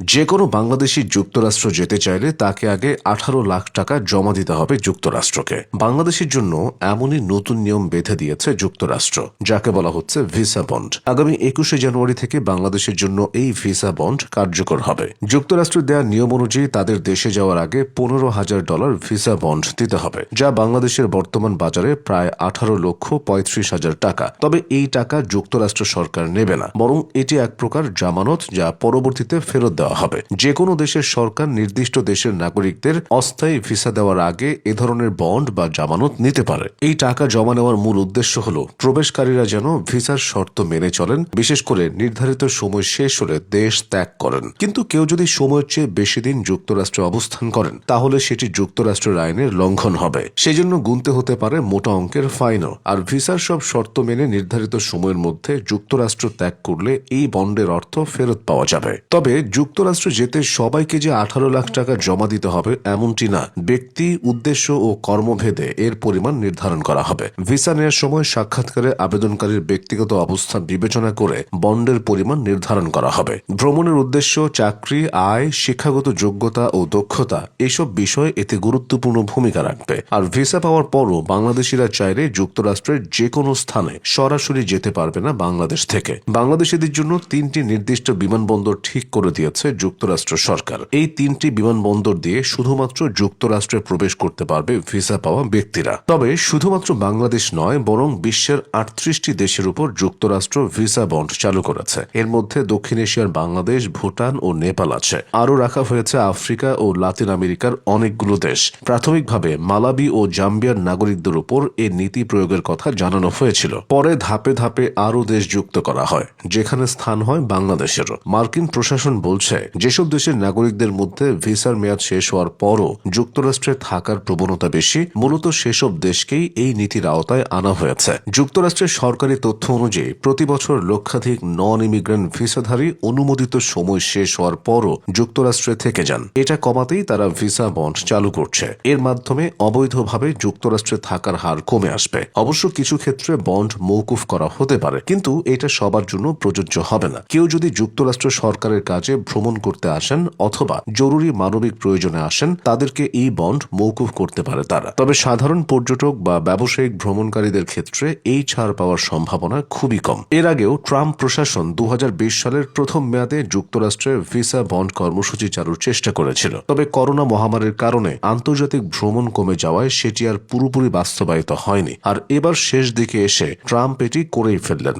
যে কোনো বাংলাদেশি যুক্তরাষ্ট্র যেতে চাইলে তাকে আগে আঠারো লাখ টাকা জমা দিতে হবে যুক্তরাষ্ট্রকে। বাংলাদেশের জন্য এমনই নতুন নিয়ম বেঁধে দিয়েছে যুক্তরাষ্ট্র, যাকে বলা হচ্ছে ভিসা বন্ড। আগামী একুশে জানুয়ারি থেকে বাংলাদেশের জন্য এই ভিসা বন্ড কার্যকর হবে। যুক্তরাষ্ট্র দেওয়া নিয়ম অনুযায়ী তাদের দেশে যাওয়ার আগে পনেরো হাজার ডলার ভিসা বন্ড দিতে হবে, যা বাংলাদেশের বর্তমান বাজারে প্রায় আঠারো লক্ষ পঁয়ত্রিশ হাজার টাকা। তবে এই টাকা যুক্তরাষ্ট্র সরকার নেবে না, বরং এটি এক প্রকার জামানত যা পরবর্তীতে ফেরত দেওয়া হবে। যে কোনো দেশের সরকার নির্দিষ্ট দেশের নাগরিকদের অস্থায়ী ভিসা দেওয়ার আগে এ ধরনের বন্ড বা জামানত নিতে পারে। এই টাকা জমা নেওয়ার মূল উদ্দেশ্য হল, প্রবেশকারীরা যেন ভিসার শর্ত মেনে চলেন, বিশেষ করে নির্ধারিত সময় শেষ হলে দেশ ত্যাগ করেন। কিন্তু কেউ যদি সময়ের চেয়ে বেশি দিন যুক্তরাষ্ট্রে অবস্থান করেন, তাহলে সেটি যুক্তরাষ্ট্রের আইনের লঙ্ঘন হবে। সেজন্য গুনতে হতে পারে মোটা অঙ্কের ফাইনও। আর ভিসার সব শর্ত মেনে নির্ধারিত সময়ের মধ্যে যুক্তরাষ্ট্র ত্যাগ করলে এই বন্ডের অর্থ ফেরত পাওয়া যাবে। তবে যুক্তরাষ্ট্রে যেতে সবাইকে যে আঠারো লাখ টাকা জমা দিতে হবে এমনটি না। ব্যক্তি, উদ্দেশ্য ও কর্মভেদে এর পরিমাণ নির্ধারণ করা হবে। ভিসা নেওয়ার সময় সাক্ষাৎকারে আবেদনকারীর ব্যক্তিগত অবস্থা বিবেচনা করে বন্ডের পরিমাণ নির্ধারণ করা হবে। ভ্রমণের উদ্দেশ্য, চাকরি, আয়, শিক্ষাগত যোগ্যতা ও দক্ষতা এসব বিষয় এতে গুরুত্বপূর্ণ ভূমিকা রাখবে। আর ভিসা পাওয়ার পরও বাংলাদেশিরা চাইলে যুক্তরাষ্ট্রের যে কোনো স্থানে সরাসরি যেতে পারবে না বাংলাদেশ থেকে। বাংলাদেশিদের জন্য তিনটি নির্দিষ্ট বিমানবন্দর ঠিক করে দিয়েছে। যুক্তরাষ্ট্র সরকার। এই তিনটি বিমানবন্দর দিয়ে শুধুমাত্র যুক্তরাষ্ট্রে প্রবেশ করতে পারবে ভিসা পাওয়া ব্যক্তিরা। তবে শুধুমাত্র বাংলাদেশ নয়, বরং বিশ্বের আটত্রিশটি দেশের উপর যুক্তরাষ্ট্র ভিসা বন্ড চালু করেছে। এর মধ্যে দক্ষিণ এশিয়ার বাংলাদেশ, ভুটান ও নেপাল আছে। আরও রাখা হয়েছে আফ্রিকা ও লাতিন আমেরিকার অনেকগুলো দেশ। প্রাথমিকভাবে মালাবি ও জাম্বিয়ার নাগরিকদের উপর এ নীতি প্রয়োগের কথা জানানো হয়েছিল। পরে ধাপে ধাপে আরও দেশ যুক্ত করা হয়, যেখানে স্থান হয় বাংলাদেশেরও। মার্কিন প্রশাসন বলছে যেসব দেশের নাগরিকদের মধ্যে ভিসার মেয়াদ শেষ হওয়ার পরও যুক্তরাষ্ট্রে থাকার প্রবণতা বেশি, মূলত সেসব দেশকেই এই নীতির আওতায় আনা হয়েছে। যুক্তরাষ্ট্রের সরকারি তথ্য অনুযায়ী প্রতি বছর লক্ষাধিক নন ইমিগ্রেন্ট ভিসাধারী অনুমোদিত সময় শেষ হওয়ার পরও যুক্তরাষ্ট্রে থেকে যান। এটা কমাতেই তারা ভিসা বন্ড চালু করছে। এর মাধ্যমে অবৈধভাবে যুক্তরাষ্ট্রে থাকার হার কমে আসবে। অবশ্য কিছু ক্ষেত্রে বন্ড মৌকুফ করা হতে পারে, কিন্তু এটা সবার জন্য প্রযোজ্য হবে না। কেউ যদি যুক্তরাষ্ট্র সরকারের কাজে ভ্রমণ করতে আসেন অথবা জরুরি মানবিক প্রয়োজনে আসেন, তাদেরকে এই বন্ড মৌকুফ করতে পারে তারা। তবে সাধারণ পর্যটক বা ব্যবসায়িক ভ্রমণকারীদের ক্ষেত্রে এই ছাড় পাওয়ার সম্ভাবনা খুবই কম। এর আগেও ট্রাম্প প্রশাসন দু হাজার বিশ সালের প্রথম মেয়াদে যুক্তরাষ্ট্রে ভিসা বন্ড কর্মসূচি চালুর চেষ্টা করেছিল। তবে করোনা মহামারীর কারণে আন্তর্জাতিক ভ্রমণ কমে যাওয়ায় সেটি আর পুরোপুরি বাস্তবায়িত হয়নি। আর এবার শেষ দিকে এসে ট্রাম্প এটি করেই ফেললেন।